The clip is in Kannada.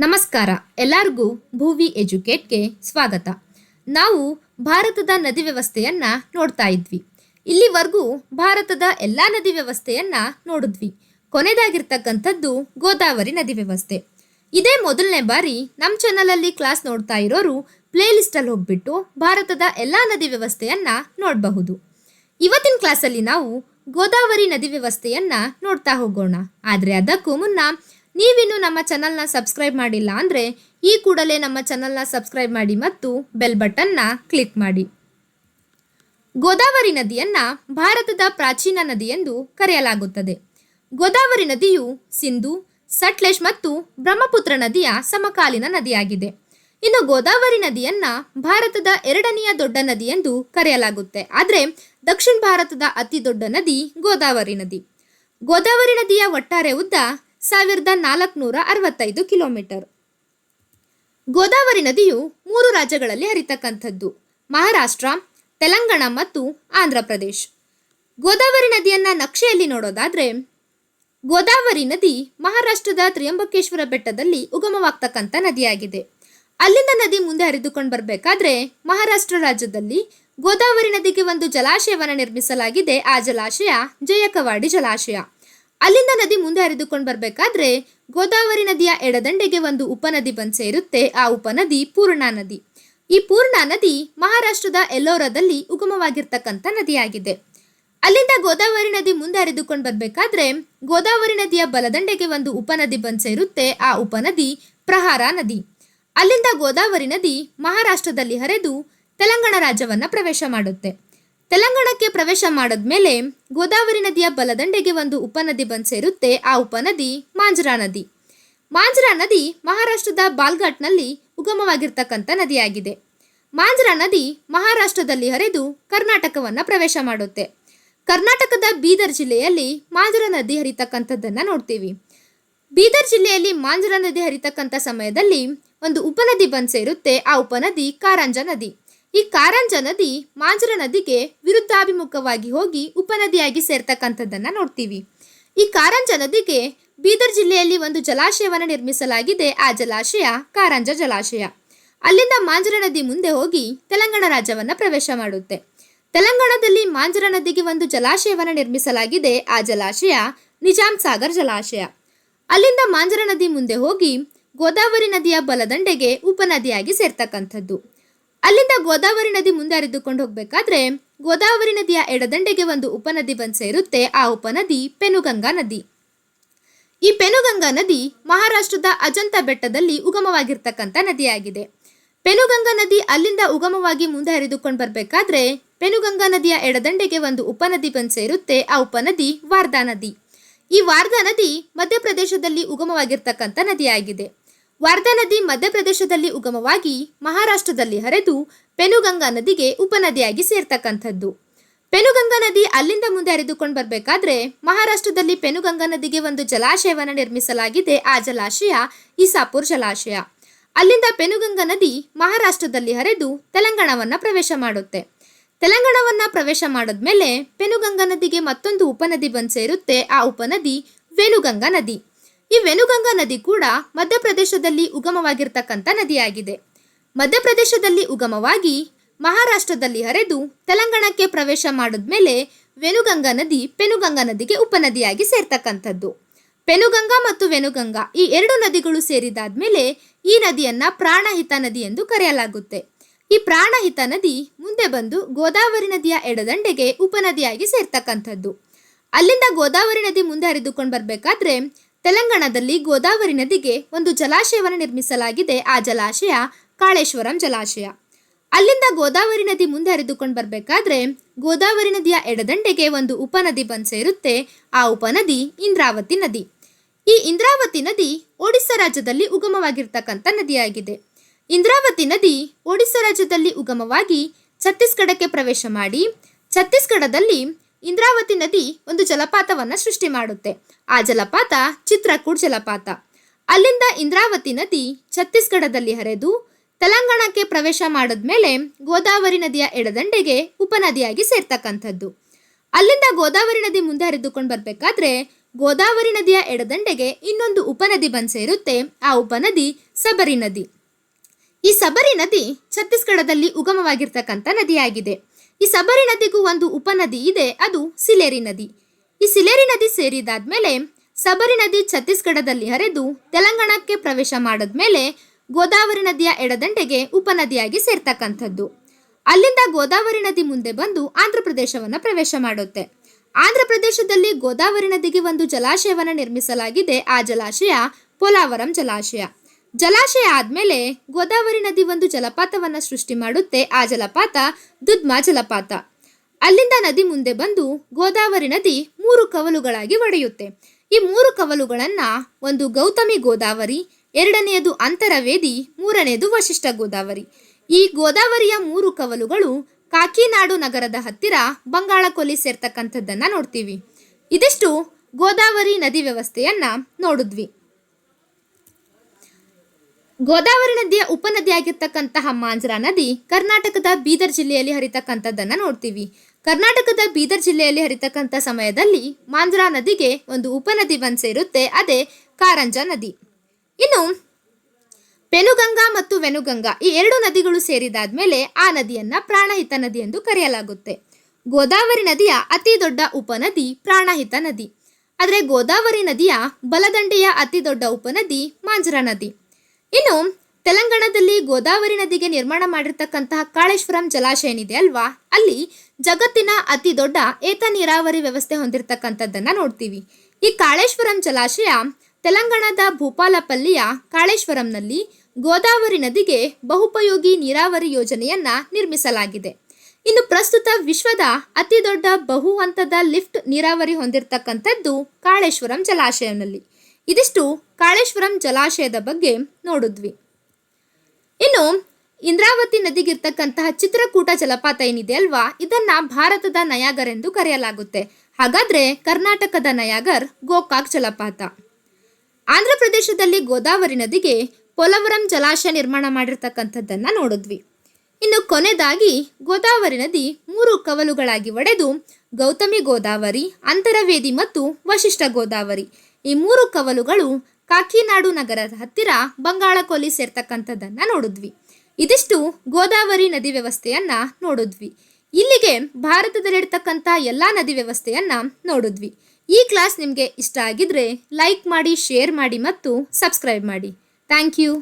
ನಮಸ್ಕಾರ. ಎಲ್ಲರಿಗೂ ಭೂವಿ ಎಜುಕೇಟ್ಗೆ ಸ್ವಾಗತ. ನಾವು ಭಾರತದ ನದಿ ವ್ಯವಸ್ಥೆಯನ್ನ ನೋಡ್ತಾ ಇದ್ವಿ. ಇಲ್ಲಿವರೆಗೂ ಭಾರತದ ಎಲ್ಲ ನದಿ ವ್ಯವಸ್ಥೆಯನ್ನ ನೋಡಿದ್ವಿ. ಕೊನೆದಾಗಿರ್ತಕ್ಕಂಥದ್ದು ಗೋದಾವರಿ ನದಿ ವ್ಯವಸ್ಥೆ. ಇದೇ ಮೊದಲನೇ ಬಾರಿ ನಮ್ಮ ಚಾನಲಲ್ಲಿ ಕ್ಲಾಸ್ ನೋಡ್ತಾ ಇರೋರು ಪ್ಲೇಲಿಸ್ಟಲ್ಲಿ ಲಿಸ್ಟಲ್ಲಿ ಹೋಗ್ಬಿಟ್ಟು ಭಾರತದ ಎಲ್ಲ ನದಿ ವ್ಯವಸ್ಥೆಯನ್ನ ನೋಡಬಹುದು. ಇವತ್ತಿನ ಕ್ಲಾಸಲ್ಲಿ ನಾವು ಗೋದಾವರಿ ನದಿ ವ್ಯವಸ್ಥೆಯನ್ನ ನೋಡ್ತಾ ಹೋಗೋಣ. ಆದರೆ ಅದಕ್ಕೂ ಮುನ್ನ ನೀವಿನ್ನು ನಮ್ಮ ಚಾನಲ್ನ ಸಬ್ಸ್ಕ್ರೈಬ್ ಮಾಡಿಲ್ಲ ಅಂದರೆ ಈ ಕೂಡಲೇ ನಮ್ಮ ಚಾನಲ್ನ ಸಬ್ಸ್ಕ್ರೈಬ್ ಮಾಡಿ ಮತ್ತು ಬೆಲ್ ಬಟನ್ನ ಕ್ಲಿಕ್ ಮಾಡಿ. ಗೋದಾವರಿ ನದಿಯನ್ನು ಭಾರತದ ಪ್ರಾಚೀನ ನದಿ ಎಂದು ಕರೆಯಲಾಗುತ್ತದೆ. ಗೋದಾವರಿ ನದಿಯು ಸಿಂಧು, ಸಟ್ಲೇಶ್ ಮತ್ತು ಬ್ರಹ್ಮಪುತ್ರ ನದಿಯ ಸಮಕಾಲೀನ ನದಿಯಾಗಿದೆ. ಇನ್ನು ಗೋದಾವರಿ ನದಿಯನ್ನ ಭಾರತದ ಎರಡನೆಯ ದೊಡ್ಡ ನದಿ ಎಂದು ಕರೆಯಲಾಗುತ್ತೆ. ಆದರೆ ದಕ್ಷಿಣ ಭಾರತದ ಅತಿ ದೊಡ್ಡ ನದಿ ಗೋದಾವರಿ ನದಿ. ಗೋದಾವರಿ ನದಿಯ ಒಟ್ಟಾರೆ ಉದ್ದ ಸಾವಿರದ ನಾಲ್ಕುನೂರ ಅರವತ್ತೈದು ಕಿಲೋಮೀಟರ್. ಗೋದಾವರಿ ನದಿಯು ಮೂರು ರಾಜ್ಯಗಳಲ್ಲಿ ಹರಿತಕ್ಕಂಥದ್ದು. ಮಹಾರಾಷ್ಟ್ರ, ತೆಲಂಗಾಣ ಮತ್ತು ಆಂಧ್ರ ಪ್ರದೇಶ್. ಗೋದಾವರಿ ನದಿಯನ್ನು ನಕ್ಷೆಯಲ್ಲಿ ನೋಡೋದಾದ್ರೆ, ಗೋದಾವರಿ ನದಿ ಮಹಾರಾಷ್ಟ್ರದ ತ್ರಿಯಂಬಕೇಶ್ವರ ಬೆಟ್ಟದಲ್ಲಿ ಉಗಮವಾಗ್ತಕ್ಕಂಥ ನದಿಯಾಗಿದೆ. ಅಲ್ಲಿಂದ ನದಿ ಮುಂದೆ ಹರಿದುಕೊಂಡು ಬರಬೇಕಾದ್ರೆ ಮಹಾರಾಷ್ಟ್ರ ರಾಜ್ಯದಲ್ಲಿ ಗೋದಾವರಿ ನದಿಗೆ ಒಂದು ಜಲಾಶಯವನ್ನು ನಿರ್ಮಿಸಲಾಗಿದೆ. ಆ ಜಲಾಶಯ ಜಯಕವಾಡಿ ಜಲಾಶಯ. ಅಲ್ಲಿಂದ ನದಿ ಮುಂದೆ ಹರಿದುಕೊಂಡು ಬರಬೇಕಾದ್ರೆ ಗೋದಾವರಿ ನದಿಯ ಎಡದಂಡೆಗೆ ಒಂದು ಉಪನದಿ ಬಂದು ಸೇರುತ್ತೆ. ಆ ಉಪನದಿ ಪೂರ್ಣಾ ನದಿ. ಈ ಪೂರ್ಣಾ ನದಿ ಮಹಾರಾಷ್ಟ್ರದ ಎಲ್ಲೋರದಲ್ಲಿ ಉಗಮವಾಗಿರ್ತಕ್ಕಂಥ ನದಿಯಾಗಿದೆ. ಅಲ್ಲಿಂದ ಗೋದಾವರಿ ನದಿ ಮುಂದೆ ಹರಿದುಕೊಂಡು ಬರಬೇಕಾದ್ರೆ ಗೋದಾವರಿ ನದಿಯ ಬಲದಂಡೆಗೆ ಒಂದು ಉಪನದಿ ಬಂದು ಸೇರುತ್ತೆ. ಆ ಉಪನದಿ ಪ್ರಹಾರ ನದಿ. ಅಲ್ಲಿಂದ ಗೋದಾವರಿ ನದಿ ಮಹಾರಾಷ್ಟ್ರದಲ್ಲಿ ಹರಿದು ತೆಲಂಗಾಣ ರಾಜ್ಯವನ್ನು ಪ್ರವೇಶ ಮಾಡುತ್ತೆ. ತೆಲಂಗಾಣಕ್ಕೆ ಪ್ರವೇಶ ಮಾಡಿದ್ಮೇಲೆ ಗೋದಾವರಿ ನದಿಯ ಬಲದಂಡೆಗೆ ಒಂದು ಉಪನದಿ ಬಂದು ಸೇರುತ್ತೆ. ಆ ಉಪನದಿ ಮಾಂಜ್ರಾ ನದಿ. ಮಾಂಜ್ರಾ ನದಿ ಮಹಾರಾಷ್ಟ್ರದ ಬಾಲ್ಘಾಟ್ನಲ್ಲಿ ಉಗಮವಾಗಿರ್ತಕ್ಕಂಥ ನದಿಯಾಗಿದೆ. ಮಾಂಜ್ರಾ ನದಿ ಮಹಾರಾಷ್ಟ್ರದಲ್ಲಿ ಹರಿದು ಕರ್ನಾಟಕವನ್ನು ಪ್ರವೇಶ ಮಾಡುತ್ತೆ. ಕರ್ನಾಟಕದ ಬೀದರ್ ಜಿಲ್ಲೆಯಲ್ಲಿ ಮಾಂಜ್ರಾ ನದಿ ಹರಿತಕ್ಕಂಥದ್ದನ್ನು ನೋಡ್ತೀವಿ. ಬೀದರ್ ಜಿಲ್ಲೆಯಲ್ಲಿ ಮಾಂಜ್ರಾ ನದಿ ಹರಿತಕ್ಕಂಥ ಸಮಯದಲ್ಲಿ ಒಂದು ಉಪನದಿ ಬಂದು ಸೇರುತ್ತೆ. ಆ ಉಪನದಿ ಕಾರಂಜ ನದಿ. ಈ ಕಾರಂಜ ನದಿ ಮಾಂಜರ ನದಿಗೆ ವಿರುದ್ಧಾಭಿಮುಖವಾಗಿ ಹೋಗಿ ಉಪನದಿಯಾಗಿ ಸೇರ್ತಕ್ಕಂಥದ್ದನ್ನ ನೋಡ್ತೀವಿ. ಈ ಕಾರಂಜ ನದಿಗೆ ಬೀದರ್ ಜಿಲ್ಲೆಯಲ್ಲಿ ಒಂದು ಜಲಾಶಯವನ್ನು ನಿರ್ಮಿಸಲಾಗಿದೆ. ಆ ಜಲಾಶಯ ಕಾರಂಜ ಜಲಾಶಯ. ಅಲ್ಲಿಂದ ಮಾಂಜರ ನದಿ ಮುಂದೆ ಹೋಗಿ ತೆಲಂಗಾಣ ರಾಜ್ಯವನ್ನ ಪ್ರವೇಶ ಮಾಡುತ್ತೆ. ತೆಲಂಗಾಣದಲ್ಲಿ ಮಾಂಜರ ನದಿಗೆ ಒಂದು ಜಲಾಶಯವನ್ನು ನಿರ್ಮಿಸಲಾಗಿದೆ. ಆ ಜಲಾಶಯ ನಿಜಾಮ್ ಸಾಗರ್ ಜಲಾಶಯ. ಅಲ್ಲಿಂದ ಮಾಂಜರ ನದಿ ಮುಂದೆ ಹೋಗಿ ಗೋದಾವರಿ ನದಿಯ ಬಲದಂಡೆಗೆ ಉಪನದಿಯಾಗಿ ಸೇರ್ತಕ್ಕಂಥದ್ದು. ಅಲ್ಲಿಂದ ಗೋದಾವರಿ ನದಿ ಮುಂದೆ ಹೋಗಬೇಕಾದ್ರೆ ಹೋಗ್ಬೇಕಾದ್ರೆ ಗೋದಾವರಿ ನದಿಯ ಎಡದಂಡೆಗೆ ಒಂದು ಉಪನದಿ ಬಂದು ಸೇರುತ್ತೆ ಆ ಉಪನದಿ ಪೆನುಗಂಗಾ ನದಿ. ಈ ಪೆನುಗಂಗಾ ನದಿ ಮಹಾರಾಷ್ಟ್ರದ ಅಜಂತ ಬೆಟ್ಟದಲ್ಲಿ ಉಗಮವಾಗಿರ್ತಕ್ಕಂಥ ನದಿಯಾಗಿದೆ. ಪೆನುಗಂಗಾ ನದಿ ಅಲ್ಲಿಂದ ಉಗಮವಾಗಿ ಮುಂದೆ ಹರಿದುಕೊಂಡು ಬರಬೇಕಾದ್ರೆ ಪೆನುಗಂಗಾ ನದಿಯ ಎಡದಂಡೆಗೆ ಒಂದು ಉಪನದಿ ಬಂದು ಸೇರುತ್ತೆ ಆ ಉಪನದಿ ವಾರ್ಧಾ ನದಿ. ಈ ವಾರ್ಧಾ ನದಿ ಮಧ್ಯಪ್ರದೇಶದಲ್ಲಿ ಉಗಮವಾಗಿರ್ತಕ್ಕಂಥ ನದಿಯಾಗಿದೆ. ವಾರ್ಧಾ ನದಿ ಮಧ್ಯಪ್ರದೇಶದಲ್ಲಿ ಉಗಮವಾಗಿ ಮಹಾರಾಷ್ಟ್ರದಲ್ಲಿ ಹರಿದು ಪೆನುಗಂಗಾ ನದಿಗೆ ಉಪನದಿಯಾಗಿ ಸೇರ್ತಕ್ಕಂಥದ್ದು. ಪೆನುಗಂಗಾ ನದಿ ಅಲ್ಲಿಂದ ಮುಂದೆ ಹರಿದುಕೊಂಡು ಬರಬೇಕಾದ್ರೆ ಮಹಾರಾಷ್ಟ್ರದಲ್ಲಿ ಪೆನುಗಂಗಾ ನದಿಗೆ ಒಂದು ಜಲಾಶಯವನ್ನು ನಿರ್ಮಿಸಲಾಗಿದೆ. ಆ ಜಲಾಶಯ ಇಸಾಪುರ್ ಜಲಾಶಯ. ಅಲ್ಲಿಂದ ಪೆನುಗಂಗಾ ನದಿ ಮಹಾರಾಷ್ಟ್ರದಲ್ಲಿ ಹರಿದು ತೆಲಂಗಾಣವನ್ನು ಪ್ರವೇಶ ಮಾಡುತ್ತೆ. ತೆಲಂಗಾಣವನ್ನ ಪ್ರವೇಶ ಮಾಡಿದ್ಮೇಲೆ ಪೆನುಗಂಗಾ ನದಿಗೆ ಮತ್ತೊಂದು ಉಪನದಿ ಬಂದು ಸೇರುತ್ತೆ. ಆ ಉಪನದಿ ವೇಣುಗಂಗಾ ನದಿ. ಈ ವೆನುಗಂಗಾ ನದಿ ಕೂಡ ಮಧ್ಯಪ್ರದೇಶದಲ್ಲಿ ಉಗಮವಾಗಿರ್ತಕ್ಕಂಥ ನದಿಯಾಗಿದೆ. ಮಧ್ಯಪ್ರದೇಶದಲ್ಲಿ ಉಗಮವಾಗಿ ಮಹಾರಾಷ್ಟ್ರದಲ್ಲಿ ಹರಿದು ತೆಲಂಗಾಣಕ್ಕೆ ಪ್ರವೇಶ ಮಾಡಿದ್ಮೇಲೆ ವೆನುಗಂಗಾ ನದಿ ಪೆನುಗಂಗಾ ನದಿಗೆ ಉಪನದಿಯಾಗಿ ಸೇರ್ತಕ್ಕಂಥದ್ದು. ಪೆನುಗಂಗಾ ಮತ್ತು ವೆನುಗಂಗಾ ಈ ಎರಡು ನದಿಗಳು ಸೇರಿದಾದ ಮೇಲೆ ಈ ನದಿಯನ್ನ ಪ್ರಾಣಹಿತ ನದಿ ಎಂದು ಕರೆಯಲಾಗುತ್ತೆ. ಈ ಪ್ರಾಣಹಿತ ನದಿ ಮುಂದೆ ಬಂದು ಗೋದಾವರಿ ನದಿಯ ಎಡದಂಡೆಗೆ ಉಪನದಿಯಾಗಿ ಸೇರ್ತಕ್ಕಂಥದ್ದು. ಅಲ್ಲಿಂದ ಗೋದಾವರಿ ನದಿ ಮುಂದೆ ಹರಿದುಕೊಂಡು ಬರಬೇಕಾದ್ರೆ ತೆಲಂಗಾಣದಲ್ಲಿ ಗೋದಾವರಿ ನದಿಗೆ ಒಂದು ಜಲಾಶಯವನ್ನು ನಿರ್ಮಿಸಲಾಗಿದೆ. ಆ ಜಲಾಶಯ ಕಾಳೇಶ್ವರಂ ಜಲಾಶಯ. ಅಲ್ಲಿಂದ ಗೋದಾವರಿ ನದಿ ಮುಂದೆ ಹರಿದುಕೊಂಡು ಬರಬೇಕಾದ್ರೆ ಗೋದಾವರಿ ನದಿಯ ಎಡದಂಡೆಗೆ ಒಂದು ಉಪನದಿ ಬಂದು ಸೇರುತ್ತೆ ಆ ಉಪನದಿ ಇಂದ್ರಾವತಿ ನದಿ. ಈ ಇಂದ್ರಾವತಿ ನದಿ ಒಡಿಸ್ಸಾ ರಾಜ್ಯದಲ್ಲಿ ಉಗಮವಾಗಿರ್ತಕ್ಕಂಥ ನದಿಯಾಗಿದೆ. ಇಂದ್ರಾವತಿ ನದಿ ಒಡಿಸ್ಸಾ ರಾಜ್ಯದಲ್ಲಿ ಉಗಮವಾಗಿ ಛತ್ತೀಸ್ಗಢಕ್ಕೆ ಪ್ರವೇಶ ಮಾಡಿ ಛತ್ತೀಸ್ಗಢದಲ್ಲಿ ಇಂದ್ರಾವತಿ ನದಿ ಒಂದು ಜಲಪಾತವನ್ನ ಸೃಷ್ಟಿ ಮಾಡುತ್ತೆ. ಆ ಜಲಪಾತ ಚಿತ್ರಕೂಟ್ ಜಲಪಾತ. ಅಲ್ಲಿಂದ ಇಂದ್ರಾವತಿ ನದಿ ಛತ್ತೀಸ್ಗಢದಲ್ಲಿ ಹರಿದು ತೆಲಂಗಾಣಕ್ಕೆ ಪ್ರವೇಶ ಮಾಡಿದ್ಮೇಲೆ ಗೋದಾವರಿ ನದಿಯ ಎಡದಂಡೆಗೆ ಉಪನದಿಯಾಗಿ ಸೇರ್ತಕ್ಕಂಥದ್ದು. ಅಲ್ಲಿಂದ ಗೋದಾವರಿ ನದಿ ಮುಂದೆ ಹರಿದುಕೊಂಡು ಬರಬೇಕಾದ್ರೆ ಗೋದಾವರಿ ನದಿಯ ಎಡದಂಡೆಗೆ ಇನ್ನೊಂದು ಉಪನದಿ ಬಂದು ಸೇರುತ್ತೆ. ಆ ಉಪನದಿ ಸಬರಿ ನದಿ. ಈ ಸಬರಿ ನದಿ ಛತ್ತೀಸ್ಗಢದಲ್ಲಿ ಉಗಮವಾಗಿರ್ತಕ್ಕಂಥ ನದಿಯಾಗಿದೆ. ಈ ಸಬರಿ ನದಿಗೂ ಒಂದು ಉಪನದಿ ಇದೆ, ಅದು ಸಿಲೇರಿ ನದಿ. ಈ ಸಿಲೇರಿ ನದಿ ಸೇರಿದಾದ್ಮೇಲೆ ಸಬರಿ ನದಿ ಛತ್ತೀಸ್ಗಢದಲ್ಲಿ ಹರಿದು ತೆಲಂಗಾಣಕ್ಕೆ ಪ್ರವೇಶ ಮಾಡಿದ್ಮೇಲೆ ಗೋದಾವರಿ ನದಿಯ ಎಡದಂಡೆಗೆ ಉಪನದಿಯಾಗಿ ಸೇರ್ತಕ್ಕಂಥದ್ದು. ಅಲ್ಲಿಂದ ಗೋದಾವರಿ ನದಿ ಮುಂದೆ ಬಂದು ಆಂಧ್ರ ಪ್ರದೇಶವನ್ನು ಪ್ರವೇಶ ಮಾಡುತ್ತೆ. ಆಂಧ್ರ ಪ್ರದೇಶದಲ್ಲಿ ಗೋದಾವರಿ ನದಿಗೆ ಒಂದು ಜಲಾಶಯವನ್ನು ನಿರ್ಮಿಸಲಾಗಿದೆ, ಆ ಜಲಾಶಯ ಪೋಲಾವರಂ ಜಲಾಶಯ. ಜಲಾಶಯ ಆದ್ಮೇಲೆ ಗೋದಾವರಿ ನದಿ ಒಂದು ಜಲಪಾತವನ್ನ ಸೃಷ್ಟಿ ಮಾಡುತ್ತೆ. ಆ ಜಲಪಾತ ದುದ್ಮಾ ಜಲಪಾತ. ಅಲ್ಲಿಂದ ನದಿ ಮುಂದೆ ಬಂದು ಗೋದಾವರಿ ನದಿ ಮೂರು ಕವಲುಗಳಾಗಿ ಒಡೆಯುತ್ತೆ. ಈ ಮೂರು ಕವಲುಗಳನ್ನು ಒಂದು ಗೌತಮಿ ಗೋದಾವರಿ, ಎರಡನೆಯದು ಅಂತರವೇದಿ, ಮೂರನೆಯದು ವಶಿಷ್ಠ ಗೋದಾವರಿ. ಈ ಗೋದಾವರಿಯ ಮೂರು ಕವಲುಗಳು ಕಾಕಿನಾಡು ನಗರದ ಹತ್ತಿರ ಬಂಗಾಳ ಕೊಲ್ಲಿ ಸೇರ್ತಕ್ಕಂಥದ್ದನ್ನ ನೋಡ್ತೀವಿ. ಇದಿಷ್ಟು ಗೋದಾವರಿ ನದಿ ವ್ಯವಸ್ಥೆಯನ್ನ ನೋಡಿದ್ವಿ. ಗೋದಾವರಿ ನದಿಯ ಉಪನದಿಯಾಗಿರ್ತಕ್ಕಂತಹ ಮಾಂಜರಾ ನದಿ ಕರ್ನಾಟಕದ ಬೀದರ್ ಜಿಲ್ಲೆಯಲ್ಲಿ ಹರಿತಕ್ಕಂಥದ್ದನ್ನ ನೋಡ್ತೀವಿ. ಕರ್ನಾಟಕದ ಬೀದರ್ ಜಿಲ್ಲೆಯಲ್ಲಿ ಹರಿತಕ್ಕಂಥ ಸಮಯದಲ್ಲಿ ಮಾಂಜರಾ ನದಿಗೆ ಒಂದು ಉಪನದಿ ಬಂದು ಸೇರುತ್ತೆ, ಅದೇ ಕಾರಂಜ ನದಿ. ಇನ್ನು ಪೆನುಗಂಗಾ ಮತ್ತು ವೆನುಗಂಗಾ ಈ ಎರಡು ನದಿಗಳು ಸೇರಿದಾದ್ಮೇಲೆ ಆ ನದಿಯನ್ನ ಪ್ರಾಣಹಿತ ನದಿ ಎಂದು ಕರೆಯಲಾಗುತ್ತೆ. ಗೋದಾವರಿ ನದಿಯ ಅತಿ ದೊಡ್ಡ ಉಪನದಿ ಪ್ರಾಣಹಿತ ನದಿ. ಆದರೆ ಗೋದಾವರಿ ನದಿಯ ಬಲದಂಡೆಯ ಅತಿ ದೊಡ್ಡ ಉಪನದಿ ಮಾಂಜರಾ ನದಿ. ಇನ್ನು, ತೆಲಂಗಾಣದಲ್ಲಿ ಗೋದಾವರಿ ನದಿಗೆ ನಿರ್ಮಾಣ ಮಾಡಿರ್ತಕ್ಕಂತಹ ಕಾಳೇಶ್ವರಂ ಜಲಾಶಯ ಏನಿದೆ ಅಲ್ವಾ? ಅಲ್ಲಿ ಜಗತ್ತಿನ ಅತಿ ದೊಡ್ಡ ಏತ ನೀರಾವರಿ ವ್ಯವಸ್ಥೆ ಹೊಂದಿರತಕ್ಕಂಥದ್ದನ್ನ ನೋಡ್ತೀವಿ. ಈ ಕಾಳೇಶ್ವರಂ ಜಲಾಶಯ ತೆಲಂಗಾಣದ ಭೂಪಾಲಪಲ್ಲಿಯ ಕಾಳೇಶ್ವರಂನಲ್ಲಿ ಗೋದಾವರಿ ನದಿಗೆ ಬಹುಪಯೋಗಿ ನೀರಾವರಿ ಯೋಜನೆಯನ್ನ ನಿರ್ಮಿಸಲಾಗಿದೆ. ಇನ್ನು ಪ್ರಸ್ತುತ ವಿಶ್ವದ ಅತಿ ದೊಡ್ಡ ಬಹು ಹಂತದ ಲಿಫ್ಟ್ ನೀರಾವರಿ ಹೊಂದಿರತಕ್ಕಂಥದ್ದು ಕಾಳೇಶ್ವರಂ ಜಲಾಶಯನಲ್ಲಿ. ಇದಿಷ್ಟು ಕಾಳೇಶ್ವರಂ ಜಲಾಶಯದ ಬಗ್ಗೆ ನೋಡಿದ್ವಿ. ಇನ್ನು ಇಂದ್ರಾವತಿ ನದಿಗಿರ್ತಕ್ಕಂತಹ ಚಿತ್ರಕೂಟ ಜಲಪಾತ ಏನಿದೆ ಅಲ್ವಾ? ಇದನ್ನ ಭಾರತದ ನಯಾಗರ್ ಎಂದು ಕರೆಯಲಾಗುತ್ತೆ. ಹಾಗಾದ್ರೆ ಕರ್ನಾಟಕದ ನಯಾಗರ್ ಗೋಕಾಕ್ ಜಲಪಾತ. ಆಂಧ್ರ ಪ್ರದೇಶದಲ್ಲಿ ಗೋದಾವರಿ ನದಿಗೆ ಪೊಲವರಂ ಜಲಾಶಯ ನಿರ್ಮಾಣ ಮಾಡಿರ್ತಕ್ಕಂಥದ್ದನ್ನ ನೋಡಿದ್ವಿ. ಇನ್ನು ಕೊನೆದಾಗಿ ಗೋದಾವರಿ ನದಿ ಮೂರು ಕವಲುಗಳಾಗಿ ಒಡೆದು ಗೌತಮಿ ಗೋದಾವರಿ, ಅಂತರವೇದಿ ಮತ್ತು ವಶಿಷ್ಠ ಗೋದಾವರಿ. ಈ ಮೂರು ಕವಲುಗಳು ಕಾಕಿನಾಡು ನಗರದ ಹತ್ತಿರ ಬಂಗಾಳಕೊಲ್ಲಿ ಕೊಲ್ಲಿ ಸೇರ್ತಕ್ಕಂಥದ್ದನ್ನ ನೋಡಿದ್ವಿ. ಇದಿಷ್ಟು ಗೋದಾವರಿ ನದಿ ವ್ಯವಸ್ಥೆಯನ್ನ ನೋಡಿದ್ವಿ. ಇಲ್ಲಿಗೆ ಭಾರತದಲ್ಲಿರ್ತಕ್ಕಂಥ ಎಲ್ಲ ನದಿ ವ್ಯವಸ್ಥೆಯನ್ನ ನೋಡಿದ್ವಿ. ಈ ಕ್ಲಾಸ್ ನಿಮಗೆ ಇಷ್ಟ ಆಗಿದ್ರೆ ಲೈಕ್ ಮಾಡಿ, ಶೇರ್ ಮಾಡಿ ಮತ್ತು ಸಬ್ಸ್ಕ್ರೈಬ್ ಮಾಡಿ. Thank you.